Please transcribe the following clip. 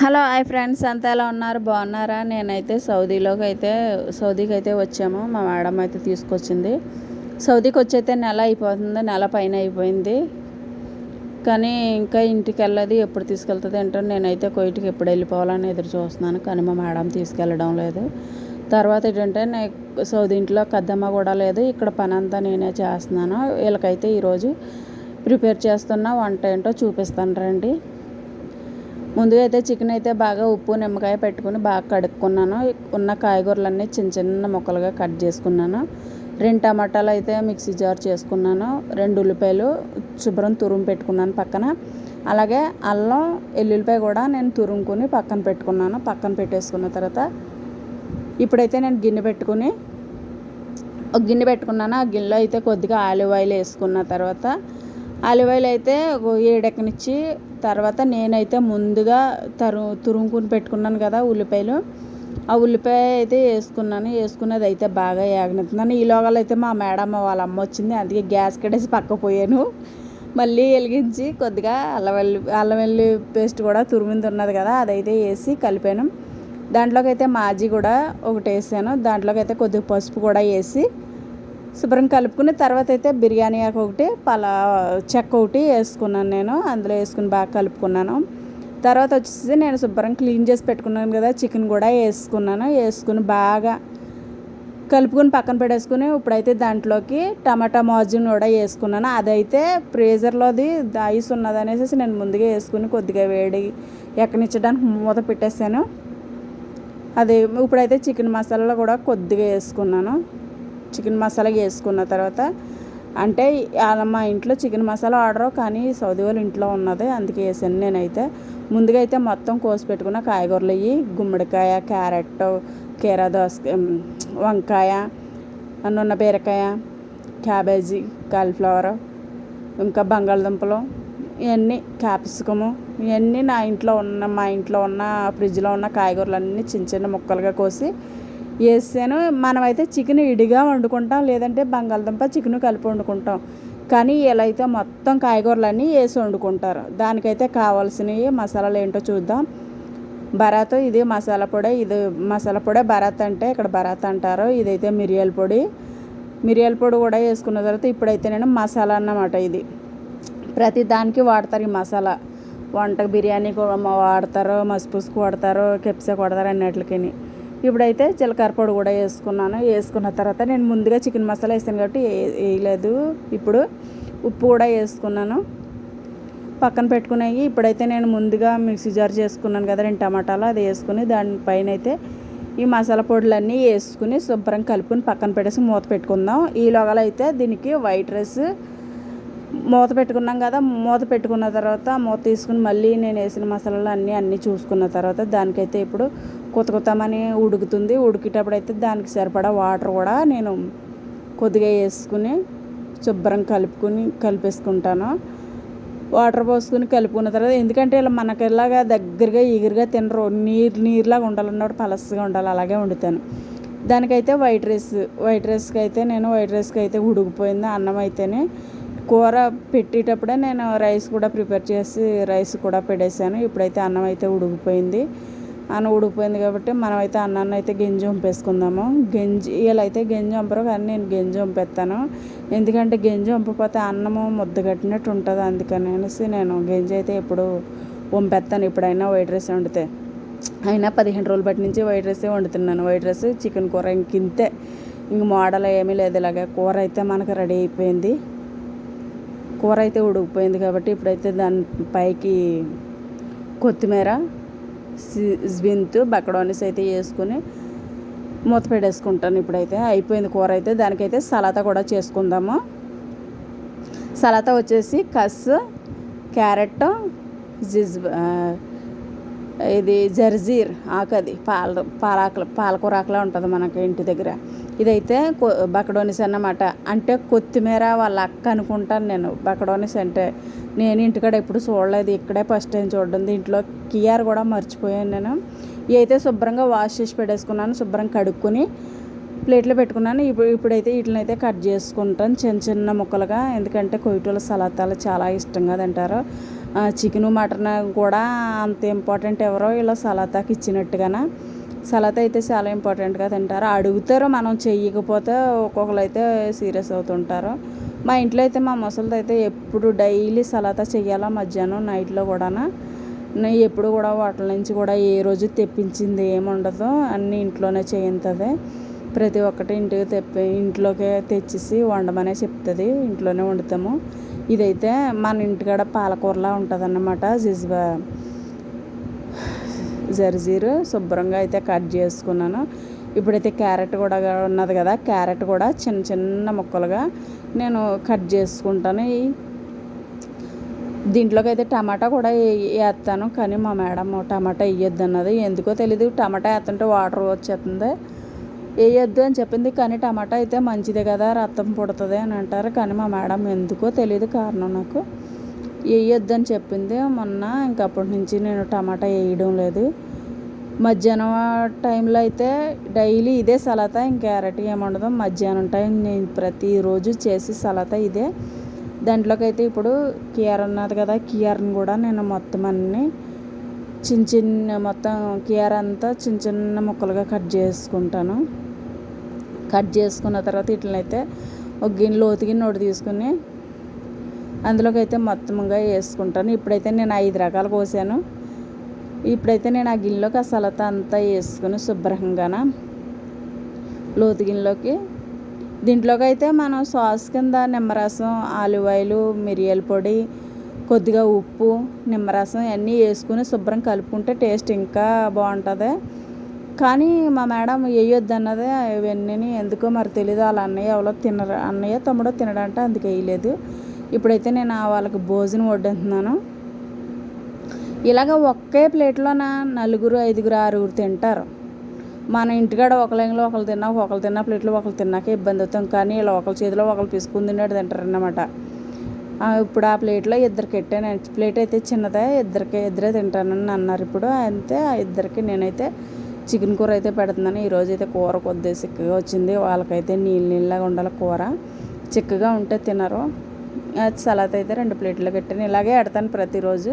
Hello hi friends. అంతా ఎలా ఉన్నారు? బాగున్నారా? నేనైతే సౌదీలోకి అయితే సౌదీకి అయితే వచ్చాము. మా మేడం అయితే తీసుకొచ్చింది. సౌదీకి వచ్చి అయితే నెల అయిపోతుంది. నెల పైన అయిపోయింది. కానీ ఇంకా ఇంటికి వెళ్ళదు. ఎప్పుడు తీసుకెళ్తుంది ఏంటో నేనైతే కోయిటికి ఎప్పుడు వెళ్ళిపోవాలని ఎదురు చూస్తున్నాను. కానీ మా మేడం తీసుకెళ్ళడం లేదు. తర్వాత ఏంటంటే నేను సౌదీ ఇంట్లో కద్దమ్మ కూడా లేదు. ఇక్కడ పని అంతా నేనే చేస్తున్నాను. వీళ్ళకైతే ఈరోజు ప్రిపేర్ చేస్తున్న వంట ఏంటో చూపిస్తాను రండి. ముందుగా అయితే చికెన్ అయితే బాగా ఉప్పు నిమ్మకాయ పెట్టుకుని బాగా కడుక్కున్నాను. ఉన్న కాయగూరలన్నీ చిన్న చిన్న ముక్కలుగా కట్ చేసుకున్నాను. రెండు టమాటాలు అయితే మిక్సీ జార్ చేసుకున్నాను. రెండు ఉల్లిపాయలు శుభ్రం తురుము పెట్టుకున్నాను పక్కన. అలాగే అల్లం ఎల్లుల్లిపాయ కూడా నేను తురుముకుని పక్కన పెట్టుకున్నాను. పక్కన పెట్టేసుకున్న తర్వాత ఇప్పుడైతే నేను గిన్నె పెట్టుకుని ఒక గిన్నె పెట్టుకున్నాను. ఆ గిన్నెలో అయితే కొద్దిగా ఆలివ్ ఆయిల్ వేసుకున్న తర్వాత ఆలివ్ ఆయిల్ అయితే ఏడెక్కనిచ్చి తర్వాత నేనైతే ముందుగా తరు తురుముకుని పెట్టుకున్నాను కదా ఉల్లిపాయలు. ఆ ఉల్లిపాయ అయితే వేసుకున్నాను. వేసుకున్నది అయితే బాగా ఏగనెత్తున్నాను ఈ లోగాలు అయితే మా మేడమ్మ వాళ్ళ అమ్మ వచ్చింది. అందుకే గ్యాస్ కడేసి పక్క పోయాను. మళ్ళీ వెలిగించి కొద్దిగా అల్లవెల్లి అల్లవెల్లి అల్లం వెల్లి పేస్ట్ కూడా తురిమింది ఉన్నది కదా అదైతే వేసి కలిపాను. దాంట్లోకి అయితే మాజీ కూడా ఒకటి వేసాను. దాంట్లోకి అయితే కొద్దిగా పసుపు కూడా వేసి శుభ్రం కలుపుకుని తర్వాత అయితే బిర్యానీ ఆకు ఒకటి పలా చెక్క ఒకటి వేసుకున్నాను నేను అందులో వేసుకుని బాగా కలుపుకున్నాను. తర్వాత వచ్చేసి నేను శుభ్రం క్లీన్ చేసి పెట్టుకున్నాను కదా చికెన్ కూడా వేసుకున్నాను. వేసుకుని బాగా కలుపుకొని పక్కన పెట్టేసుకుని ఇప్పుడైతే దాంట్లోకి టమాటా మాజిన్ కూడా వేసుకున్నాను. అదైతే ఫ్రీజర్లోది ఐస్ ఉన్నది అనేసి నేను ముందుగా వేసుకుని కొద్దిగా వేడి ఎక్కనిచ్చడానికి మూత పెట్టేసాను అది ఇప్పుడైతే చికెన్ మసాలాలో కూడా కొద్దిగా వేసుకున్నాను. చికెన్ మసాలా వేసుకున్న తర్వాత అంటే మా ఇంట్లో చికెన్ మసాలా ఆర్డర్ కానీ సౌదీ వాళ్ళు ఇంట్లో ఉన్నది అందుకే వేసాను నేనైతే. ముందుగా అయితే మొత్తం కోసి పెట్టుకున్న కాయగూరలు అయ్యి గుమ్మడికాయ క్యారెట్ కీరా దోస వంకాయ అన్నున్న బీరకాయ క్యాబేజీ కాలీఫ్లవర్ ఇంకా బంగాళదుంపలు ఇవన్నీ క్యాప్సికము ఇవన్నీ నా ఇంట్లో ఉన్న మా ఇంట్లో ఉన్న ఫ్రిడ్జ్లో ఉన్న కాయగూరలు అన్నీ చిన్న చిన్న ముక్కలుగా కోసి వేసాను మనమైతే చికెన్ ఇడిగా వండుకుంటాం లేదంటే బంగాళదుంప చికెన్ కలిపి వండుకుంటాం. కానీ ఇలా అయితే మొత్తం కాయగూరలన్నీ వేసి వండుకుంటారు. దానికైతే కావాల్సినవి మసాలాలు ఏంటో చూద్దాం. బరాత్ ఇది మసాలా పొడి ఇది మసాలా పొడి బరాత్ అంటే ఇక్కడ బరాత్ అంటారు. ఇదైతే మిరియాల పొడి. మిరియాల పొడి కూడా వేసుకున్న తర్వాత ఇప్పుడైతే నేను మసాలా అన్నమాట ఇది. ప్రతి దానికి వాడతారు ఈ మసాలా. వంట బిర్యానీ కూడా వాడతారు మసిపూసుకు వాడతారు కెప్సా కొడతారు అన్నిటికీ ఇప్పుడైతే జీలకర్ర పొడి కూడా వేసుకున్నాను. వేసుకున్న తర్వాత నేను ముందుగా చికెన్ మసాలా వేసాను కాబట్టి వేయలేదు. ఇప్పుడు ఉప్పు కూడా వేసుకున్నాను. పక్కన పెట్టుకునేవి ఇప్పుడైతే నేను ముందుగా మిక్సీ జార్ చేసుకున్నాను కదా రెండు టమాటాలు అది వేసుకుని దానిపైన అయితే ఈ మసాలా పొడులన్నీ వేసుకుని శుభ్రం కలుపుకొని పక్కన పెట్టేసి మూత పెట్టుకుందాం. ఈ లోగలు దీనికి వైట్ రైస్ మూత పెట్టుకున్నాం కదా మూత పెట్టుకున్న తర్వాత మూత తీసుకుని మళ్ళీ నేను వేసిన మసాలాలు అన్నీ అన్నీ చూసుకున్న తర్వాత దానికైతే ఇప్పుడు కొత్త కొత్తమని ఉడుకుతుంది. ఉడికేటప్పుడు అయితే దానికి సరిపడా వాటర్ కూడా నేను కొద్దిగా వేసుకుని శుభ్రం కలుపుకుని కలిపేసుకుంటాను. వాటర్ పోసుకుని కలుపుకున్న తర్వాత ఎందుకంటే ఇలా మనకి ఇలాగా దగ్గరగా ఎగురుగా తినరు. నీరు నీరులాగా ఉండాలన్నప్పుడు పలసగా ఉండాలి అలాగే వండుతాను. దానికైతే వైట్ రైస్ వైట్ రైస్కి అయితే నేను వైట్ రైస్కి అయితే ఉడికిపోయింది అన్నం అయితేనే. కూర పెట్టేటప్పుడే నేను రైస్ కూడా ప్రిపేర్ చేసి రైస్ కూడా పెట్టేశాను. ఇప్పుడైతే అన్నం అయితే ఉడికిపోయింది. అన్నం ఉడికిపోయింది కాబట్టి మనమైతే అన్నాన్ని అయితే గింజ వంపేసుకుందాము. గంజి వీళ్ళైతే గింజ వంపరు కానీ నేను గింజ వంపేస్తాను. ఎందుకంటే గింజ వంపకపోతే అన్నము ముద్ద కట్టినట్టు ఉంటుంది. అందుకని అనేసి నేను గింజ అయితే ఎప్పుడు వంపేస్తాను. ఎప్పుడైనా వైట్ రైస్ వండితే. అయినా పదిహేను రోజులు బట్టి నుంచి వైట్ రైసే వండుతున్నాను. వైట్ రైస్ చికెన్ కూర ఇంకింతే ఇంక మోడల్ ఏమీ లేదు. ఇలాగే కూర అయితే మనకు రెడీ అయిపోయింది. కూర అయితే ఉడికిపోయింది కాబట్టి ఇప్పుడైతే దాని పైకి కొత్తిమీర స్వింత్ బక్కడోనిస్ అయితే వేసుకుని మూత పెట్టేసుకుంటాను ఇప్పుడైతే. అయిపోయింది కూర అయితే. దానికైతే సలాతా కూడా చేసుకుందాము. సలాతా వచ్చేసి కస్ క్యారెట్ జిజ్ ఇది జర్జీర్ ఆకది పాల పాలాకుల పాలకూరాకులా ఉంటుంది మనకి ఇంటి దగ్గర. ఇదైతే బకడోనిస్ అన్నమాట. అంటే కొత్తిమీర వాళ్ళ అక్క అనుకుంటాను నేను బకడోనిస్ అంటే. నేను ఇంటికాడ ఎప్పుడు చూడలేదు ఇక్కడే ఫస్ట్ టైం చూడడం. దీంట్లో కియార్ కూడా మర్చిపోయాను నేను. ఇవి అయితే శుభ్రంగా వాష్ చేసి పెట్టేసుకున్నాను శుభ్రం కడుక్కొని ప్లేట్లో పెట్టుకున్నాను. ఇప్పుడు ఇప్పుడైతే వీటిని అయితే కట్ చేసుకుంటాను చిన్న చిన్న ముక్కలుగా. ఎందుకంటే కొయ్యటోళ్ళ సలాతాలు చాలా ఇష్టంగా తింటారు. చికెను మటన్ కూడా అంత ఇంపార్టెంట్ ఎవరో ఇలా సలాతాకి ఇచ్చినట్టుగాన. సలాత అయితే చాలా ఇంపార్టెంట్గా తింటారు. అడుగుతారు మనం చెయ్యకపోతే ఒక్కొక్కరు అయితే సీరియస్ అవుతుంటారు. మా ఇంట్లో అయితే మా ముసలితో అయితే ఎప్పుడు డైలీ సలాతా చెయ్యాలా మధ్యాహ్నం నైట్లో కూడా ఎప్పుడు కూడా వాటి నుంచి కూడా ఏ రోజు తెప్పించింది ఏముండదు అన్నీ ఇంట్లోనే చేయింతుంది. ప్రతి ఒక్కటి ఇంటికి తెప్పి ఇంట్లోకే తెచ్చేసి వండమనే చెప్తుంది. ఇంట్లోనే వండుతాము. ఇదైతే మన ఇంటికాడ పాలకూరలా ఉంటుంది అన్నమాట జిజ్బా జర్జీరు శుభ్రంగా అయితే కట్ చేసుకున్నాను. ఇప్పుడైతే క్యారెట్ కూడా ఉన్నది కదా క్యారెట్ కూడా చిన్న చిన్న ముక్కలుగా నేను కట్ చేసుకుంటాను. దీంట్లోకి అయితే టమాటా కూడా వేస్తాను కానీ మా మేడం టమాటా వేయొద్దు అన్నది ఎందుకో తెలీదు. టమాటా వేస్తుంటే వాటర్ వచ్చేస్తుంది. వేయొద్దు అని చెప్పింది. కానీ టమాటా అయితే మంచిదే కదా రక్తం పుడుతుంది అని అంటారు. కానీ మా మేడం ఎందుకో తెలియదు కారణం నాకు. వేయొద్దు అని చెప్పింది. మొన్న ఇంకప్పటి నుంచి నేను టమాటా వేయడం లేదు. మధ్యాహ్నం టైంలో అయితే డైలీ ఇదే సలత ఇంకా క్యారెట్ ఏముండదు. మధ్యాహ్నం టైం నేను ప్రతిరోజు చేసి సలత ఇదే. దాంట్లోకి అయితే ఇప్పుడు కీర ఉన్నది కదా కియర్ని కూడా నేను మొత్తం అన్నీ చిన్న చిన్న మొత్తం కియర్ అంతా చిన్న చిన్న ముక్కలుగా కట్ చేసుకుంటాను. కట్ చేసుకున్న తర్వాత ఇట్లనైతే ఒక గిన్నె లోతు గిన్నె ఒకటి తీసుకుని అందులోకి అయితే మొత్తంగా వేసుకుంటాను. ఇప్పుడైతే నేను ఐదు రకాలు కోసాను. ఇప్పుడైతే నేను ఆ గిన్నెలోకి ఆ సలత అంతా వేసుకుని శుభ్రంగాన లోతు గిన్నెలోకి. దీంట్లోకి అయితే మనం సాస్ కింద నిమ్మరసం ఆలివ్ ఆయిల్ మిరియాల పొడి కొద్దిగా ఉప్పు నిమ్మరసం అన్నీ వేసుకుని శుభ్రం కలుపుకుంటే టేస్ట్ ఇంకా బాగుంటుంది. కానీ మా మేడం వేయొద్దు అన్నదే ఇవన్నీ ఎందుకో మరి తెలియదు వాళ్ళ అన్నయ్య ఎవరో తినరు. అన్నయ్య తమ్ముడో తినడంటే అందుకు వేయలేదు. ఇప్పుడైతే నేను వాళ్ళకి భోజనం వడ్డుతున్నాను ఇలాగ ఒకే ప్లేట్లోన నలుగురు ఐదుగురు ఆరుగురు తింటారు. మన ఇంటికాడ ఒకళ్ళలో ఒకరు తిన్నా ఒకరు తిన్న ప్లేట్లో ఒకరు తిన్నాక ఇబ్బంది అవుతాం. కానీ ఇలా ఒకరి చేతిలో ఒకరు పిసుకుని తిన్నాడు తింటారు అన్నమాట ఇప్పుడు ఆ ప్లేట్లో ఇద్దరికి పెట్టాను ప్లేట్ అయితే చిన్నదే ఇద్దరికి ఇద్దరే తింటానని అన్నారు ఇప్పుడు. అంతే ఆ ఇద్దరికి నేనైతే చికెన్ కూర అయితే పెడుతున్నాను. ఈరోజు అయితే కూర కొద్దిగా చిక్కగా వచ్చింది. వాళ్ళకైతే నీళ్ళు నీళ్ళగా ఉండాలి కూర. చిక్కగా ఉంటే తినరు. సలాత్ అయితే రెండు ప్లేట్లు పెట్టాను ఇలాగే పెడతాను ప్రతిరోజు.